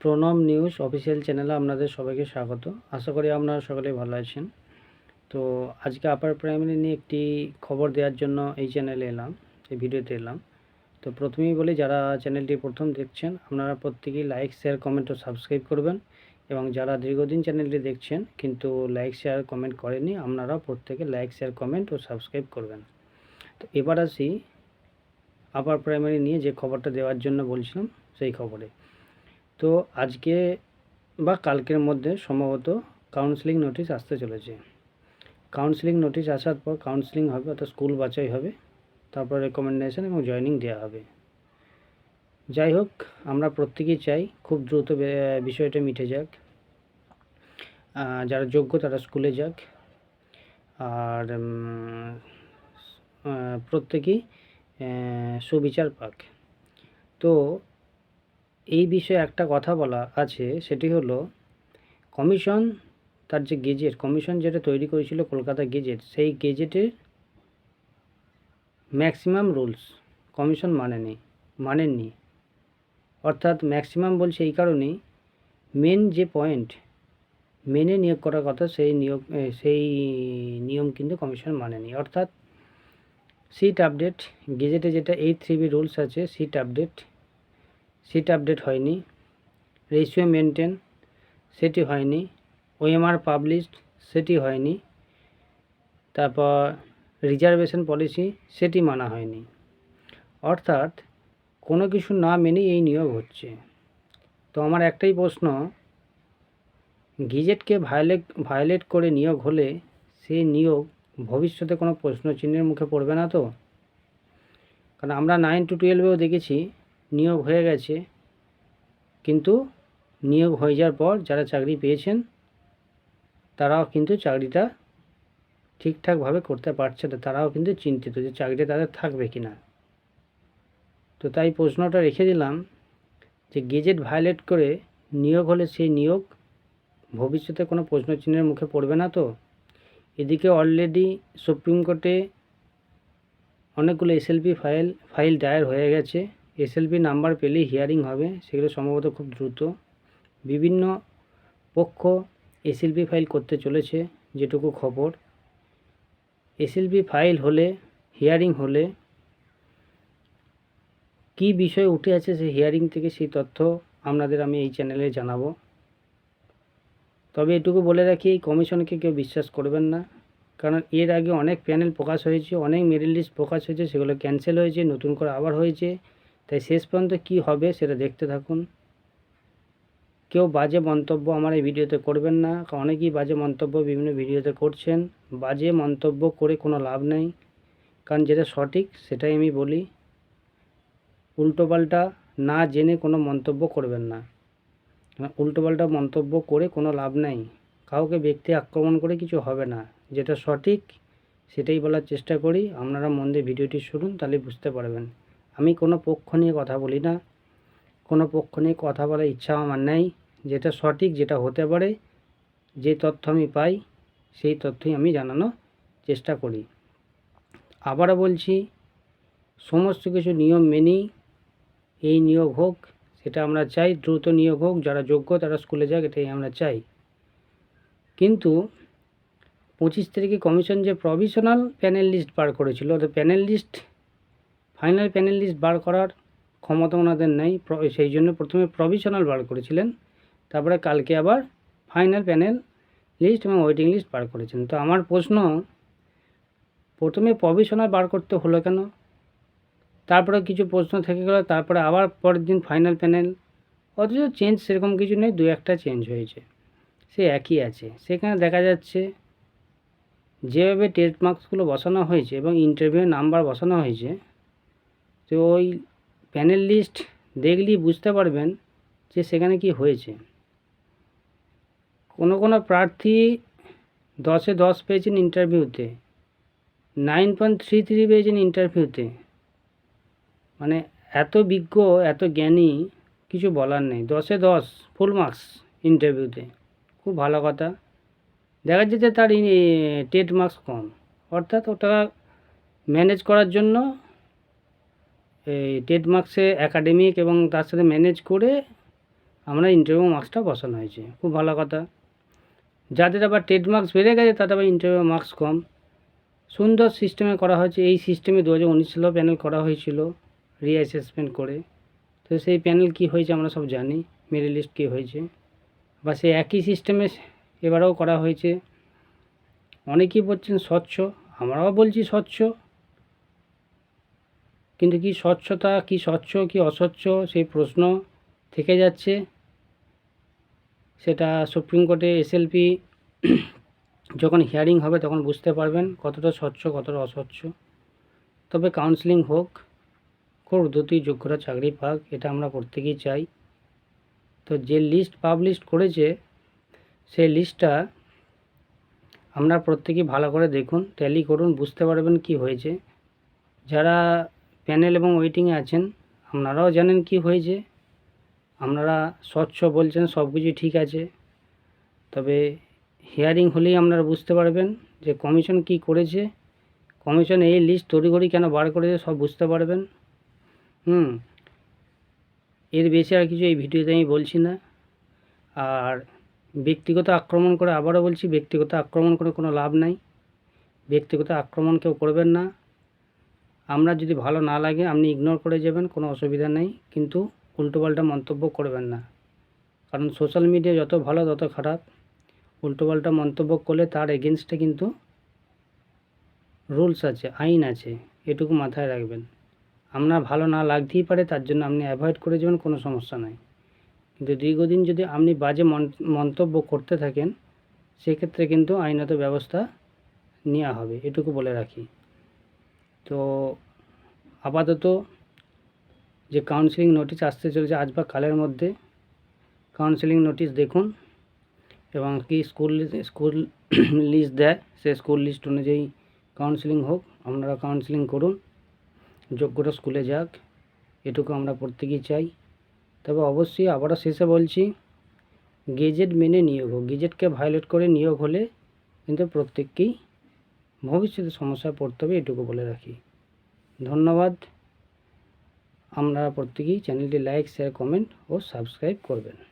Pranab news official চ্যানেলে আপনাদের সবাইকে স্বাগত। আশা করি আপনারা সকলেই ভালো আছেন। তো আজকে আপার প্রাইমারি নিয়ে একটি খবর দেওয়ার জন্য এই চ্যানেলে এলাম, এই ভিডিওতে এলাম। তো প্রথমেই বলি, যারা চ্যানেলটি প্রথম দেখছেন, আপনারা প্রত্যেকেই লাইক শেয়ার কমেন্ট ও সাবস্ক্রাইব করবেন এবং যারা দীর্ঘদিন চ্যানেলটি দেখছেন কিন্তু লাইক শেয়ার কমেন্ট করেনি আপনারা প্রত্যেকে লাইক শেয়ার কমেন্ট ও সাবস্ক্রাইব করবেন। তো এবার আসি, আপার প্রাইমারি নিয়ে যে খবরটা দেওয়ার জন্য বলছিলাম, সেই খবরে। তো আজকে বা কালকের মধ্যে সম্ভবত কাউন্সিলিং নোটিশ আসতে চলেছে। কাউন্সিলিং নোটিশ আসার পর কাউন্সিলিং হবে, অর্থাৎ স্কুল বাছাই হবে, তারপর রেকমেন্ডেশন এবং জয়েনিং দেওয়া হবে। যাই হোক, আমরা প্রত্যেকেই চাই খুব দ্রুত বিষয়টা মিটে যাক। যারা যোগ্য তারা স্কুলে যাক। আর প্রত্যেকেই সুবিচার পাক। তো এই বিষয়ে একটা কথা বলা আছে, সেটি হলো কমিশন, তার যে গেজেট, কমিশন যেটা তৈরি করেছিল কলকাতা গেজেট, সেই গেজেটের ম্যাক্সিমাম রুলস কমিশন মানেনি, মানেননি। অর্থাৎ ম্যাক্সিমাম বলছে এই কারণেই, মেন যে পয়েন্ট, মেনে নিয়োগ করার কথা সেই নিয়োগ সেই নিয়ম কিন্তু কমিশন মানেনি। অর্থাৎ সিট আপডেট, গেজেটে যেটা এইট থ্রি বি রুলস আছে, সিট আপডেট সিট আপডেট হয়নি রেশিও মেনটেন সেটি হয়নি ওএমআর পাবলিশড সেটি হয়নি, তারপর রিজার্ভেশন পলিসি সেটি মানা হয়নি। অর্থাৎ কোনো কিছু না মেনেই এই নিয়োগ হচ্ছে। তো আমার একটাই প্রশ্ন গিজেটকে ভায়োলেট ভায়োলেট করে নিয়োগ হলে সেই নিয়োগ ভবিষ্যতে কোনো প্রশ্ন চিহ্নের মুখে পড়বে না তো? কারণ আমরা নাইন টু টুয়েলভেও দেখেছি নিয়োগ হয়ে গেছে। কিন্তু নিয়োগ হয়ে যাওয়ার পর যারা চাকরি পেয়েছেন, তারাও কিন্তু চাকরিটা ঠিকঠাকভাবে করতে পারছে না। তারাও কিন্তু চিন্তিত যে চাকরিটা তাদের থাকবে কি না তো তাই প্রশ্নটা রেখে দিলাম যে গেজেট ভায়োলেট করে নিয়োগ হলে সেই নিয়োগ ভবিষ্যতে কোনো প্রশ্নচিহ্নের মুখে পড়বে না তো? এদিকে অলরেডি সুপ্রিম কোর্টে অনেকগুলো এসএলপি ফাইল ফাইল দায়ের হয়ে গেছে। এসএলপি নাম্বার পেলেই হিয়ারিং হবে, সেগুলো সম্ভবত খুব দ্রুত। বিভিন্ন পক্ষ এসএলপি ফাইল করতে চলেছে, যেটুকু খবর। এসএলপি ফাইল হলে হিয়ারিং হলে, কি বিষয় উঠে আছে সেই হিয়ারিং থেকে সেই তথ্য আপনাদের আমি এই চ্যানেলে জানাব। তবে এটুকু বলে রাখি, এই কমিশনকে কেউ বিশ্বাস করবেন না। কারণ এর আগে অনেক প্যানেল প্রকাশ হয়েছে, অনেক মেরিট লিস্ট প্রকাশ হয়েছে, সেগুলো ক্যান্সেল হয়েছে, নতুন করে আবার হয়েছে। তাই শেষ পর্যন্ত কি হবে সেটা দেখতে থাকুন। কেউ বাজে মন্তব্য আমার এই ভিডিওতে করবেন না। অনেকেই বাজে মন্তব্য বিভিন্ন ভিডিওতে করছেন। বাজে মন্তব্য করে কোনো লাভ নেই। কারণ যেটা সঠিক সেটাই আমি বলি। উল্টোপাল্টা না জেনে কোনো মন্তব্য করবেন না। উল্টোপাল্টা মন্তব্য করে কোনো লাভ নেই। কাউকে ব্যক্তি আক্রমণ করে কিছু হবে না। যেটা সঠিক সেটাই বলার চেষ্টা করি। আপনারা মন দিয়ে ভিডিওটি শুনুন, তাহলে বুঝতে পারবেন। আমি কোনো পক্ষ নিয়ে কথা বলি না। কোনো পক্ষ নিয়ে কথা বলার ইচ্ছা আমার নেই। যেটা সঠিক, যেটা হতে পারে, যে তথ্য আমি পাই, সেই তথ্যই আমি জানানোর চেষ্টা করি। আবারও বলছি, সমস্ত কিছু নিয়ম মেনেই এই নিয়োগ হোক, সেটা আমরা চাই, দ্রুত নিয়োগ হোক, যারা যোগ্য তারা স্কুলে যাক, এটাই আমরা চাই। কিন্তু পঁচিশ তারিখে কমিশন যে প্রভিশনাল প্যানেল লিস্ট বার করেছিল, ওদের panel list final panel list বার করার ক্ষমতা ওনাদের নেই। সেই জন্য প্রথমে প্রভিশনাল বার করেছিলেন। তারপরে কালকে আবার ফাইনাল প্যানেল লিস্ট এবং ওয়েটিং লিস্ট বার করেছেন। তো আমার প্রশ্ন, প্রথমে প্রভিশনাল বার করতে হলো কেন? তারপরে কিছু প্রশ্ন থেকে গেল, তারপরে আবার পরের দিন ফাইনাল প্যানেল। অথচ চেঞ্জ সেরকম কিছু নেই, দু একটা চেঞ্জ হয়েছে। সে একই আছে। সেখানে দেখা যাচ্ছে, যেভাবে টেস্ট মার্কসগুলো বসানো হয়েছে এবং ইন্টারভিউ নাম্বার বসানো হয়েছে তো ওই প্যানেল লিস্ট দেখলেই বুঝতে পারবেন যে সেখানে কি হয়েছে। কোনো কোনো প্রার্থী দশে দশ পেয়েছেন ইন্টারভিউতে নাইন পয়েন্ট থ্রি থ্রি পেয়েছেন ইন্টারভিউতে মানে এত বিজ্ঞ, এত জ্ঞানী কিছু বলার নেই। দশে দশ ফুল মার্কস ইন্টারভিউতে খুব ভালো কথা। দেখা যাচ্ছে তার টেট মার্কস কম। অর্থাৎ ওটা ম্যানেজ করার জন্য এই টেট মার্কসে একাডেমিক এবং তার সাথে ম্যানেজ করে আমরা ইন্টারভিউ মার্কসটা বসানো হয়েছে। খুব ভালো কথা। যাদের আবার টেট মার্কস বেড়ে গেছে, তাদের আবার ইন্টারভিউ মার্কস কম। সুন্দর সিস্টেমে করা হয়েছে। এই সিস্টেমে দু হাজার উনিশ সালেও প্যানেল করা হয়েছিল রিঅ্যাসেসমেন্ট করে। তো সেই প্যানেল কি হয়েছে আমরা সব জানি মেরিট লিস্ট কী হয়েছে। বা সেই একই সিস্টেমে এবারেও করা হয়েছে। অনেকেই বলছেন স্বচ্ছ, আমরাও বলছি স্বচ্ছ। কিন্তু কি স্বচ্ছতা, কি স্বচ্ছ, কি অস্বচ্ছ সেই প্রশ্ন থেকে যাচ্ছে। সেটা সুপ্রিম কোর্টে এসএলপি যখন হিয়ারিং হবে তখন বুঝতে পারবেন কতটা স্বচ্ছ, কতটা অস্বচ্ছ। তবে কাউন্সিলিং হোক, খুব দ্রুতই যোগ্যরা চাকরি পাক, এটা আমরা প্রত্যেকেই চাই। তো যে লিস্ট পাবলিশ করেছে, সেই লিস্টটা আমরা প্রত্যেকেই ভালো করে দেখুন ট্যালি করুন, বুঝতে পারবেন কি হয়েছে। যারা প্যানেল এবং ওয়েটিংয়ে আছেন, আপনারাও জানেন কি হয়েছে। আপনারা স্বচ্ছ বলছেন, সব কিছুই ঠিক আছে। তবে হিয়ারিং হলেই আপনারা বুঝতে পারবেন যে কমিশন কি করেছে। কমিশন এই লিস্ট করি কেন বার করেছে সব বুঝতে পারবেন। হুম, এর বেশি আর কিছু এই ভিডিওতে আমি বলছি না। আর ব্যক্তিগত আক্রমণ করে আবারও বলছি, ব্যক্তিগত আক্রমণ করে কোনো লাভ নাই। ব্যক্তিগত আক্রমণ কেউ করবেন না। আমরা যদি ভালো না লাগে, আপনি ইগনোর করে যাবেন, কোনো অসুবিধা নেই। কিন্তু উল্টোপাল্টা মন্তব্য করবেন না। কারণ সোশ্যাল মিডিয়া যত ভালো, তত খারাপ। উল্টোপাল্টা মন্তব্য করলে তার এগেনস্টে কিন্তু রুলস আছে, আইন আছে। এটুকু মাথায় রাখবেন। আপনার ভালো না লাগতেই পারে, তার জন্য আপনি অ্যাভয়েড করে যাবেন, কোনো সমস্যা নাই। কিন্তু দীর্ঘদিন যদি আপনি বাজে মন- মন্তব্য করতে থাকেন, সেক্ষেত্রে কিন্তু আইনত ব্যবস্থা নেওয়া হবে। এটুকু বলে রাখি। তো আপাতত যে কাউন্সিলিং নোটিশ আসতে চলেছে আজ বা কালের মধ্যে কাউন্সিলিং নোটিশ দেখুন এবং কি স্কুল স্কুল লিস্ট দেয় সে স্কুল লিস্ট অনুযায়ী কাউন্সিলিং হোক, আপনারা কাউন্সিলিং করুন যোগ্যটা স্কুলে যাক, এটুকু আমরা প্রত্যেকেই চাই। তবে অবশ্যই আবারও শেষে বলছি গেজেট মেনে নিয়োগ হোক গেজেটকে ভায়োলেট করে নিয়োগ হলে কিন্তু প্রত্যেককেই ভবিষ্যতে সমস্যায় পড়তে হবে, এটুকু বলে রাখি। ধন্যবাদ। আমরা প্রত্যেকেই চ্যানেলটি লাইক শেয়ার কমেন্ট ও সাবস্ক্রাইব করবেন।